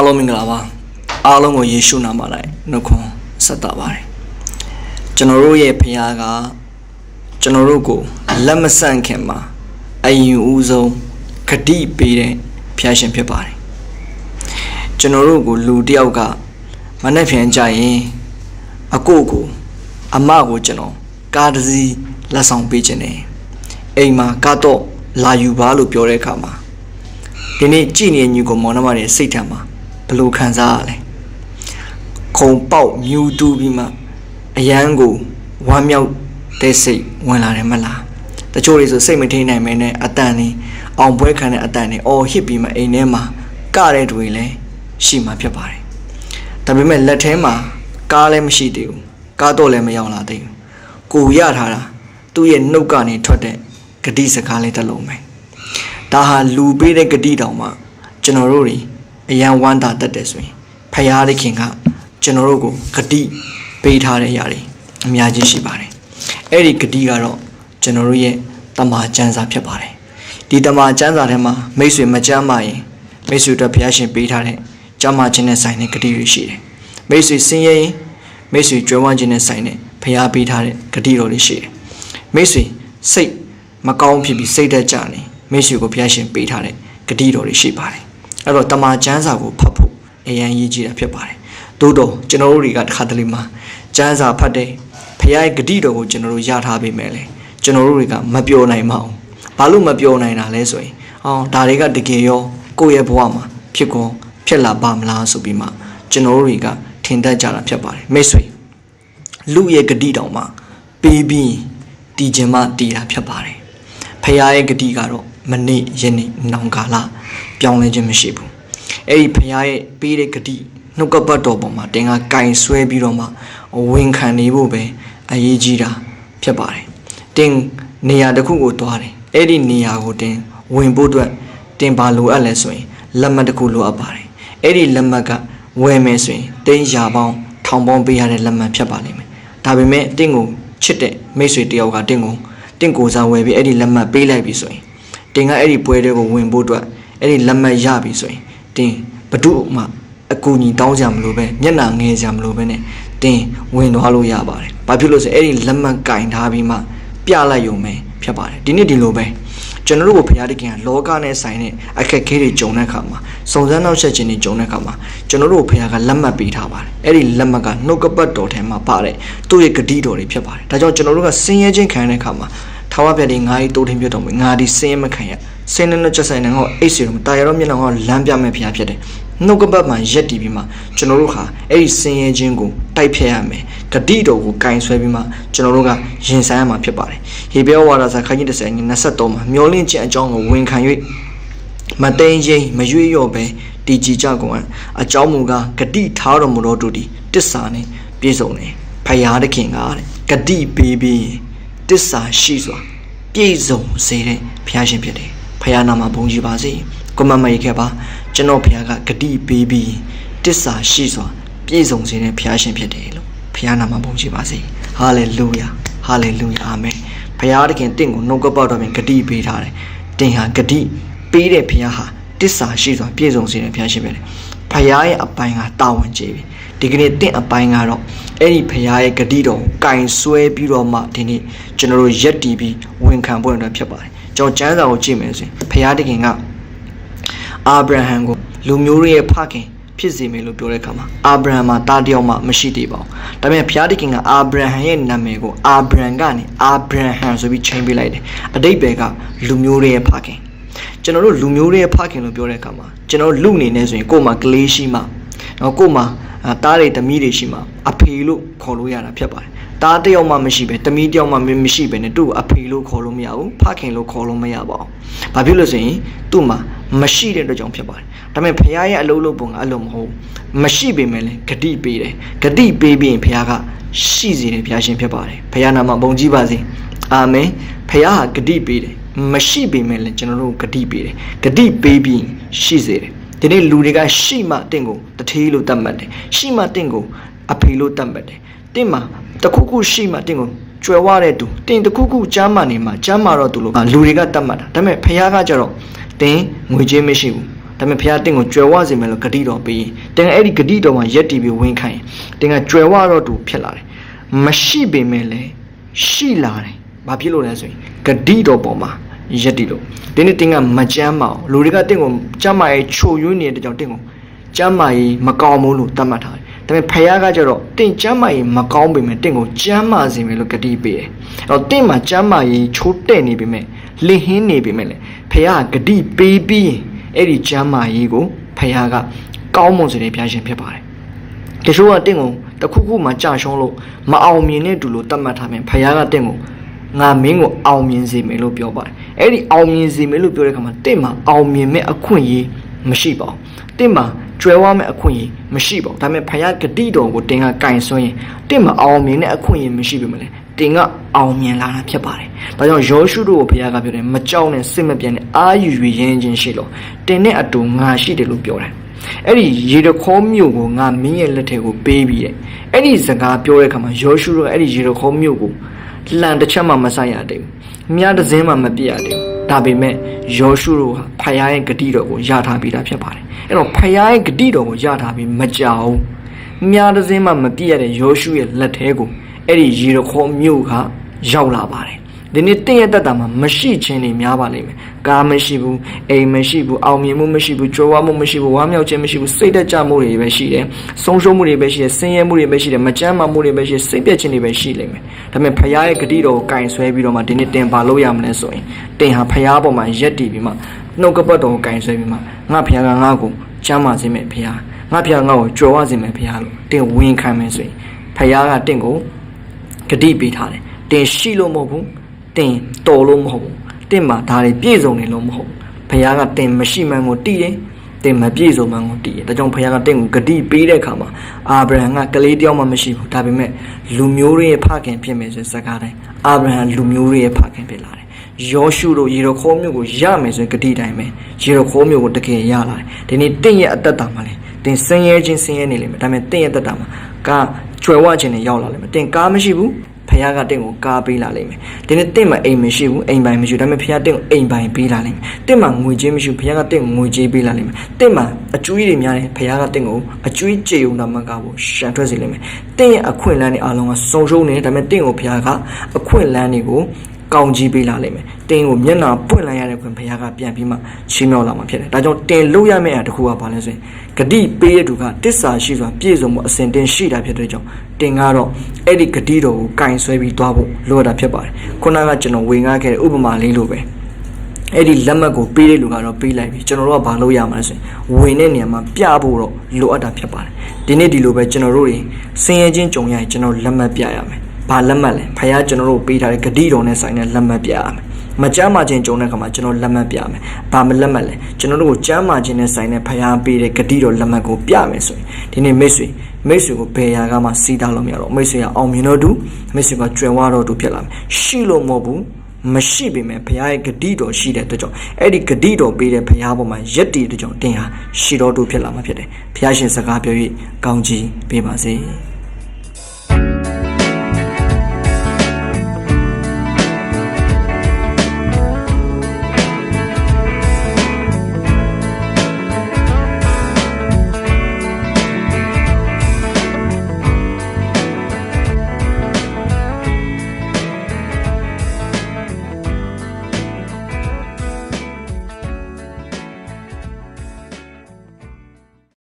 အားလုံးမင်္ဂလာပါအားလုံးကိုယေရှုနာမ၌နှုတ်ခွန်းဆက်တာပါတယ်ကျွန်တော်တို့ရဲ့ဖခင်ကကျွန်တော်တို့ကိုလက်မဆန့်ခင်မှာအရင်ဦးဆုံးဂတိပေးတဲ့ဖခင်ရှင်ဖြစ်ပါတယ်ကျွန်တော်တို့ကိုလူတစ်ယောက်ကမနေ့ဖြန်ကြရင်အကိုကိုအမကိုကျွန်တော်ကားတစ်စီးလက်ဆောင်ပေးခြင်းနဲ့အိမ်မှာကတော့လာယူပါလို့ပြောတဲ့အခါမှာဒီနေ့ကြည်နေညီကိုမောင်နှမတွေစိတ်ထမှာ ဘယ်လိုခံစားရလဲခုံပေါက်မြူတူးပြီးမှအရန်ကိုဝမ်းမြောက်တဲ့စိတ်ဝင်လာတယ်မလားတချို့တွေဆိုစိတ်မထိန်နိုင်မဲနဲ့အတန်နေအောင်ပွဲခံတဲ့အတန်နေအော်ဟစ်ပြီးမှအိမ်ထဲမှာကတဲ့တွေလည်းရှိမှဖြစ်ပါတယ်ဒါပေမဲ့လက်ထဲမှာကားလည်းမရှိသေးဘူးကားတော့လည်းမရောက်လာသေးဘူးကိုရထားတာသူ့ရဲ့နှုတ်ကနေထွက်တဲ့ဂတိစကားလေးတစ်လုံးပဲဒါဟာလူပေးတဲ့ဂတိတောင်မှကျွန်တော်တို့တွေ အရန်ဝမ်းသာတတ်တယ်ဆိုရင်ဖရာသခင်ကကျွန်တော်တို့ကိုဂတိပေးထားတဲ့ຢာတွေအများကြီးရှိပါတယ်အဲ့ဒီဂတိကတော့ကျွန်တော်တို့ရဲ့တမန်ကျမ်းစာဖြစ်ပါတယ်ဒီတမန်ကျမ်းစာထဲမှာမိတ်ဆွေမကျမ်းမာရင်မိတ်ဆွေတို့ဘုရားရှင်ပေးထားတဲ့ကျမ်းမာခြင်းနဲ့ဆိုင်တဲ့ဂတိတွေရှိတယ်မိတ်ဆွေစင်ရင်မိတ်ဆွေကြွယ်ဝခြင်းနဲ့ဆိုင်တဲ့ဘုရားပေးထားတဲ့ဂတိတော်တွေရှိတယ်မိတ်ဆွေစိတ်မကောင်းဖြစ်ပြီးစိတ်သက်ကြနေမိတ်ဆွေကိုဘုရားရှင်ပေးထားတဲ့ဂတိတော်တွေရှိပါတယ် အဲ့တော့တမန်ကျမ်းစာကိုဖတ်ဖို့အရန်ရည်ကြီးတာဖြစ်ပါတယ်သို့တော့ကျွန်တော်တို့တွေကတစ်ခါတလေမှာကျမ်းစာဖတ်တယ်ဘုရားရဲ့ဂတိတော်ကိုကျွန်တော်တို့ရထားပေမဲ့လေကျွန်တော်တို့တွေကမပြောနိုင်ပါဘူးဘာလို့မပြောနိုင်တာလဲဆိုရင်အော်ဒါတွေကတကယ်ရောကိုယ့်ရဲ့ဘဝမှာဖြစ်ကောဖြစ်လာပါမလားဆိုပြီးမှကျွန်တော်တို့တွေကထင်တတ်ကြတာဖြစ်ပါတယ်မိတ်ဆွေလူရဲ့ဂတိတော်မှာပေးပြီးတည်ခြင်းမှတည်တာဖြစ်ပါတယ်ဖခင်ရဲ့ဂတိကတော့မနေ့ယနေ့နောင်ကာလ ပြောင်းလဲခြင်းမရှိဘူးအဲ့ဒီဖခင်ရဲ့ပေးတဲ့ဂတိနှုတ်ကပတ်တော်ပေါ်မှာတင်ကကင်ဆွဲပြီးတော့မှဝန်ခံနေဖို့ပဲအရေးကြီးတာဖြစ်ပါတယ်တင်နေရာတစ်ခုကိုသွားတယ်အဲ့ဒီနေရာကိုတင်ဝင်ဖို့အတွက်တင်ပါလိုအပ်လဲဆိုရင်လက်မှတ်တစ်ခုလိုအပ်ပါတယ်အဲ့ဒီလက်မှတ်ကဝယ်မယ်ဆိုရင်တင်းရာပေါင်းထောင်ပေါင်းပေးရတဲ့လက်မှတ်ဖြစ်ပါလိမ့်မယ်ဒါပေမဲ့တင့်ကိုချစ်တဲ့မိတ်ဆွေတယောက်ကတင့်ကိုတင့်ကိုစားဝယ်ပြီးအဲ့ဒီလက်မှတ်ပေးလိုက်ပြီဆိုရင်တင်ကအဲ့ဒီပွဲတွေကိုဝင်ဖို့အတွက် အဲ့ဒီလက်မှတ်ရပြီဆိုရင်တင်ဘဒုမှအကူညီတောင်းကြမလို့ပဲမျက်နှာငယ်ကြမလို့ပဲနဲ့တင်ဝင်သွားလို့ရပါတယ်။ဘာဖြစ်လို့ဆိုအဲ့ဒီလက်မှတ်ကင်ထားပြီးမှပြလိုက်ရုံပဲဖြစ်ပါတယ်။ဒီနေ့ဒီလိုပဲကျွန်တော်တို့ကိုဘုရားတခင်ကလောကနဲ့ဆိုင်တဲ့အခက်အခဲတွေကြုံတဲ့အခါမှာစုံစမ်းနောက်ဆက်ခြင်းတွေကြုံတဲ့အခါမှာကျွန်တော်တို့ကိုဘုရားကလက်မှတ်ပေးထားပါတယ်။အဲ့ဒီလက်မှတ်ကနှုတ်ကပတ်တော်ထဲမှာပါတဲ့သူ့ရဲ့ဂတိတော်တွေဖြစ်ပါတယ်။ဒါကြောင့်ကျွန်တော်တို့ကဆင်းရဲခြင်းခံရတဲ့အခါမှာထာဝရဘုရားဒီငါးကြီးတိုးထင်းပြတ်တော်မူငါဒီဆင်းရဲမခံရ ဆင်းရဲနဲ့ချက်ဆိုင်တဲ့ဟောအိတ်စီတော်တာရတော်မျက်နှာဟောလမ်းပြမဲ့ဘုရားဖြစ်တယ်။နှုတ်ကပတ်မှာရက်တည်ပြီးမှကျွန်တော်တို့ဟာအဲ့ဒီဆင်းရဲခြင်းကိုတိုက်ဖျက်ရမယ်ဂတိတော်ကိုကင်ဆွဲပြီးမှကျွန်တော်တို့ကရင်ဆိုင်ရမှာဖြစ်ပါတယ်ဟေဘဲဝါဒစာခန်းကြီး30ငွေ23မှာမျောလင့်ခြင်းအကြောင်းကိုဝန်ခံ၍မတိန်ချင်းမရွေ့လျော့ပဲတည်ကြည်ကြကုန်အကြောင်းမူကားဂတိထားတော်မူသောသူသည်တစ္ဆာနှင့်ပြည့်စုံတယ်ဖယားသခင်ကတဲ့ဂတိပေးပြီးတစ္ဆာရှိစွာပြည့်စုံစေတဲ့ဘုရားရှင်ဖြစ်တယ် ဖယားနာမှာဘုန်းကြီးပါစေကိုမမရိခဲ့ပါကျွန်တော်ဘုရားကဂတိပေးပြီးတစ္ဆာရှိစွာပြည့်စုံစေတဲ့ဘုရားရှင်ဖြစ်တယ်လို့ဘုရားနာမှာဘုန်းကြီးပါစေဟာလေလုယာဟာလေလုယာအာမင်ဘုရားသခင်တင့်ကိုနှုတ်ကပတ်တော်ပြင်ဂတိပေးထားတယ်တင်ဟာဂတိပေးတဲ့ဘုရားဟာတစ္ဆာရှိစွာပြည့်စုံစေတဲ့ဘုရားရှင်ဖြစ်တယ်ဖခင်ရဲ့အပိုင်းကတာဝန်ကြီးပြီဒီကနေ့တင့်အပိုင်းကတော့အဲ့ဒီဖခင်ရဲ့ဂတိတော်ကိုကင်ဆွဲပြီးတော့မှဒီနေ့ကျွန်တော်တို့ရက်တီးပြီးဝန်ခံဖို့အတွက်ဖြစ်ပါတယ် ကျွန်တော်ကျမ်းစာကိုကြည့်မယ်ဆိုရင်ဖခင်တခင်ကအာဗြဟံကိုလူမျိုးတွေရဲ့ဖခင်ဖြစ်စေမယ်လို့ပြောတဲ့အခါမှာအာဗြဟံမှာတားတယောက်မှမရှိသေးပါဘူး။ဒါပေမဲ့ဘုရားသခင်ကအာဗြဟံရဲ့နာမည်ကိုအာဗြဟံကနေအာဗြဟံဆိုပြီးချိန်ပေးလိုက်တယ်။အတိတ်ဘယ်ကလူမျိုးတွေရဲ့ဖခင်။ကျွန်တော်တို့လူမျိုးတွေရဲ့ဖခင်လို့ပြောတဲ့အခါမှာကျွန်တော်လူအနေနဲ့ဆိုရင်ကိုယ်မှာကလေးရှိမှနော်ကိုယ်မှာတားတွေတမီးတွေရှိမှအဖေလို့ခေါ်လို့ရတာဖြစ်ပါတယ်။ တားတယောက်မှမရှိပဲတမီးတယောက်မှမရှိပဲနဲ့သူ့ကိုအဖေလို့ခေါ်လို့မရဘူးဖခင်လို့ခေါ်လို့မရပါဘူး။ဘာဖြစ်လို့ဆိုရင်သူ့မှာမရှိတဲ့အတွက်ကြောင့်ဖြစ်ပါတယ်။ဒါပေမဲ့ဖခင်ရဲ့အလုပ်လုပ်ပုံကအဲ့လိုမဟုတ်ဘူး။မရှိပေမဲ့လည်းဂတိပေးတယ်။ဂတိပေးပြီးရင်ဖခင်ကရှိစေတယ်ဖခင်ရှင်ဖြစ်ပါတယ်။ဖခင်နာမှာဘုံကြီးပါစေ။အာမင်။ဖခင်ဟာဂတိပေးတယ်။မရှိပေမဲ့လည်းကျွန်တော်တို့ဂတိပေးတယ်။ဂတိပေးပြီးရှိစေတယ်။ဒီနေ့လူတွေကရှိမှတင့်ကိုတထေးလို့တတ်မှတ်တယ်။ရှိမှတင့်ကိုအဖေလို့တတ်မှတ်တယ်။ တင့်မှာတခုခုရှိမှတင့်ကိုကျွယ်ဝတဲ့သူတင်တခုခုကျမ်းမာနေမှာကျမ်းမာတော့သူလို့လူတွေကတတ်မှတ်တာဒါပေမဲ့ဖခင်ကကြတော့တင်းငွေကြေးမရှိဘူးဒါပေမဲ့ဖះတင့်ကိုကြွယ်ဝစေမယ်လို့ဂတိတော်ပေးရင်တင်ကအဲ့ဒီဂတိတော်မှာရက်တည်ပြီးဝင်ခိုင်းရင်တင်ကကြွယ်ဝတော့သူဖြစ်လာတယ်မရှိပေမဲ့လည်းရှိလာတယ်ဘာဖြစ်လို့လဲဆိုရင်ဂတိတော်ပေါ်မှာရက်တည်လို့ဒီနေ့တင်ကမကြမ်းမအောင်လူတွေကတင့်ကိုကြမ်းမာရေးချိုယွင်းနေတဲ့ကြောင့်တင့်ကိုကြမ်းမာရေးမကောင်းဘူးလို့သတ်မှတ်ထားတယ် ဒါပေမဲ့ဖះကကြတော့တင့်ကြမ်းမာရေးမကောင်းပေမဲ့တင့်ကိုကြမ်းမာစေမယ်လို့ဂတိပေးတယ်အဲ့တော့တင့်မှာကြမ်းမာရေးချိုးတဲ့နေပေမဲ့လင်ဟင်းနေပေမဲ့လေဖះကဂတိပေးပြီးရင်အဲ့ဒီကြမ်းမာရေးကိုဖះကကောင်းမွန်စေတဲ့ဘုရားရှင်ဖြစ်ပါတယ်တချို့ကတင့်ကိုတစ်ခုခုမှကြာရှုံးလို့မအောင်မြင်တဲ့တူလို့တတ်မှတ်ထားမယ်ဖះကတင့်ကိုငါမင်းကိုအောင်မြင်စေမယ်လို့ပြောပါတယ်အဲ့ဒီအောင်မြင်စေမယ်လို့ပြောတဲ့အခါမှာတင့်မှာအောင်မြင်မဲ့အခွင့်အရေးမရှိပါဘူးတင့်မှာ ကျွဲဝမဲ့အခွင့်အရေးမရှိပါဘူးဒါပေမဲ့ဖះဂတိတော်ကိုတင်ကကင်ဆွရင်တင့်မှာအောင်မြင်တဲ့အခွင့်အရေးမရှိပေမဲ့လေတင်ကအောင်မြင်လာတာဖြစ်ပါတယ်ဒါကြောင့်ယောရှုတို့ကိုဘုရားကပြောတယ်မကြောက်နဲ့စိတ်မပြတ်နဲ့အာယူ၍ရင်းချင်းရှိလို့တင်နဲ့အတူငါရှိတယ်လို့ပြောတယ်အဲ့ဒီရေတခေါမြို့ကိုငါမင်းရဲ့လက်ထဲကိုပေးပြီးရဲ့အဲ့ဒီစကားပြောတဲ့အခါမှာယောရှုတို့ကအဲ့ဒီရေတခေါမြို့ကိုလှန်တစ်ချက်မှမဆိုင်ရသေးဘူးမြားတစ်စင်းမှမပြည့်ရသေးဘူး ဒါပေမဲ့ယောရှုတို့ဟာဖယားရဲ့ဂတိတော်ကိုရထားပြီးသားဖြစ်ပါတယ်အဲ့တော့ဖယားရဲ့ဂတိတော်ကိုရထားပြီးမကြောက်ဘူးမြားတစ်စင်းမှမပြည့်ရတဲ့ယောရှုရဲ့လက်ထဲကိုအဲ့ဒီရေတခေါမြို့ကရောက်လာပါတယ် ဒီနေ့တင့်ရဲ့တက်တာမှာမရှိခြင်းတွေများပါလိမ့်မယ်။ကားမရှိဘူး၊အိမ်မရှိဘူး၊အောင်မြင်မှုမရှိဘူး၊ကြွယ်ဝမှုမရှိဘူး၊ဝမ်းမြောက်ခြင်းမရှိဘူး၊စိတ်သက်ကြမှုတွေပဲရှိတယ်။ဆုံးရှုံးမှုတွေပဲရှိတယ်၊ဆင်းရဲမှုတွေပဲရှိတယ်၊မကြမ်းမာမှုတွေပဲရှိတယ်၊စိတ်ပြတ်ခြင်းတွေပဲရှိလိမ့်မယ်။ဒါပေမဲ့ဖခင်ရဲ့ဂတိတော်ကိုကင်ဆွဲပြီးတော့မှဒီနေ့တင်ပါလို့ရမလဲဆိုရင်တင်ဟာဖခင်ပေါ်မှာရက်တည်ပြီးမှနှုတ်ကပတ်တော်ကိုကင်ဆွဲပြီးမှငါဖခင်ကငါ့ကိုချမ်းသာစေမယ်ဖခင်။ငါဖခင်ငါ့ကိုကြွယ်ဝစေမယ်ဖခင်လို့တင်ဝင်ခံမယ်ဆိုရင်ဖခင်ကတင့်ကိုဂတိပေးထားတယ်။တင်ရှိလို့မဟုတ်ဘူး။ တင်တော်လို့မဟုတ်ဘူးတင်မှာဒါတွေပြည့်စုံနေလို့မဟုတ်ဘူးဘုရားကတင်မရှိမှန်းကိုတည်တယ်တင်မပြည့်စုံမှန်းကိုတည်တယ်ဒါကြောင့်ဘုရားကတင်ကိုဂတိပေးတဲ့အခါမှာအာဗြဟံကကလေးတယောက်မှမရှိဘူးဒါပေမဲ့လူမျိုးတွေရဲ့ဖခင်ဖြစ်မယ်ဆိုစကားတိုင်းအာဗြဟံလူမျိုးတွေရဲ့ဖခင်ဖြစ်လာတယ်ယောရှုတို့ယေရခေါမြို့ကိုရမယ်ဆိုရင်ဂတိတိုင်းပဲယေရခေါမြို့ကိုတကယ်ရလာတယ်ဒီနေ့တင့်ရဲ့အသက်တာမှာလေတင်ဆင်းရဲခြင်းဆင်းရဲနေလိမ့်မယ်ဒါပေမဲ့တင့်ရဲ့အသက်တာမှာကကျွယ်ဝခြင်းနဲ့ရောက်လာလိမ့်မယ်တင်ကားမရှိဘူး ဖခင်ကတင့်ကိုကားပေးလာလိမ့်မယ်ဒီနေ့တင့်မှာအိမ်မရှိဘူးအိမ်ပိုင်မရှိဘူးဒါပေမဲ့ဖခင်တင့်ကိုအိမ်ပိုင်ပေးလာလိမ့်မယ်တင့်မှာငွေကြေးမရှိဘူးဖခင်ကတင့်ကိုငွေကြေးပေးလာလိမ့်မယ်တင့်မှာအကျွေးတွေများတယ်ဖခင်ကတင့်ကိုအကျွေးကြေုံနာမကကိုရှန်ထွက်စေလိမ့်မယ်တင့်ရဲ့အခွင့်အလမ်းတွေအားလုံးကစုံရှုံးနေတယ်ဒါပေမဲ့တင့်ကိုဖခင်ကအခွင့်အလမ်းတွေကို ကောင်းကြီးပေးလာလိမ့်မယ်တင်းကိုမျက်နှာပွင့်လိုက်ရတဲ့ခွင့်ဘုရားကပြန်ပြီးမှချီးမြှောက်လာမှာဖြစ်တယ်ဒါကြောင့်တင်လို့ရမယ့်အရာတစ်ခုကဘာလဲဆိုရင်ဂတိပေးတဲ့သူကတစ္ဆာရှိစွာပြည့်စုံမှုအစဉ်တင်ရှိတာဖြစ်တဲ့ကြောင့်တင်ကတော့အဲ့ဒီဂတိတော်ကိုကင်ဆွဲပြီးသွားဖို့လိုအပ်တာဖြစ်ပါတယ်ခုနကကျွန်တော်ဝေငှခဲ့တဲ့ဥပမာလေးလိုပဲအဲ့ဒီလက်မှတ်ကိုပေးတဲ့လူကတော့ပေးလိုက်ပြီကျွန်တော်တို့ကဘာလုပ်ရမှာလဲဆိုရင်ဝင်တဲ့နေရာမှာပြဖို့တော့လိုအပ်တာဖြစ်ပါတယ်ဒီနေ့ဒီလိုပဲကျွန်တော်တို့တွေစင်ရဲချင်းကြုံရရင်ကျွန်တော်လက်မှတ်ပြရမယ် ဘာလက်မှတ်လဲဖခင်ကျွန်တော်တို့ပေးထားတဲ့ဂတိတော်နဲ့ဆိုင်တဲ့လက်မှတ်ပြရမယ်မကြမ်းမာခြင်းကြုံတဲ့အခါမှာကျွန်တော်လက်မှတ်ပြမယ်ဘာမလက်မှတ်လဲကျွန်တော်တို့ကိုကြမ်းမာခြင်းနဲ့ဆိုင်တဲ့ဖခင်ပေးတဲ့ဂတိတော်လက်မှတ်ကိုပြမယ်ဆိုရင်ဒီနေ့မိတ်ဆွေမိတ်ဆွေကိုဘယ်ရာကမှစီးတားလို့မရတော့မိတ်ဆွေကအောင်မြင်တော့သူမိတ်ဆွေကကျွယ်ဝတော့သူဖြစ်လာမယ်ရှိလို့မဟုတ်ဘူးမရှိပေမဲ့ဘုရားရဲ့ဂတိတော်ရှိတဲ့အတွက်ကြောင့်အဲ့ဒီဂတိတော်ပေးတဲ့ဘုရားပေါ်မှာယက်တည်တဲ့ကြောင့်တင်ဟာရှိတော်သူဖြစ်လာမှာဖြစ်တယ်ဘုရားရှင်စကားပြော၍ကောင်းချီးပေးပါစေ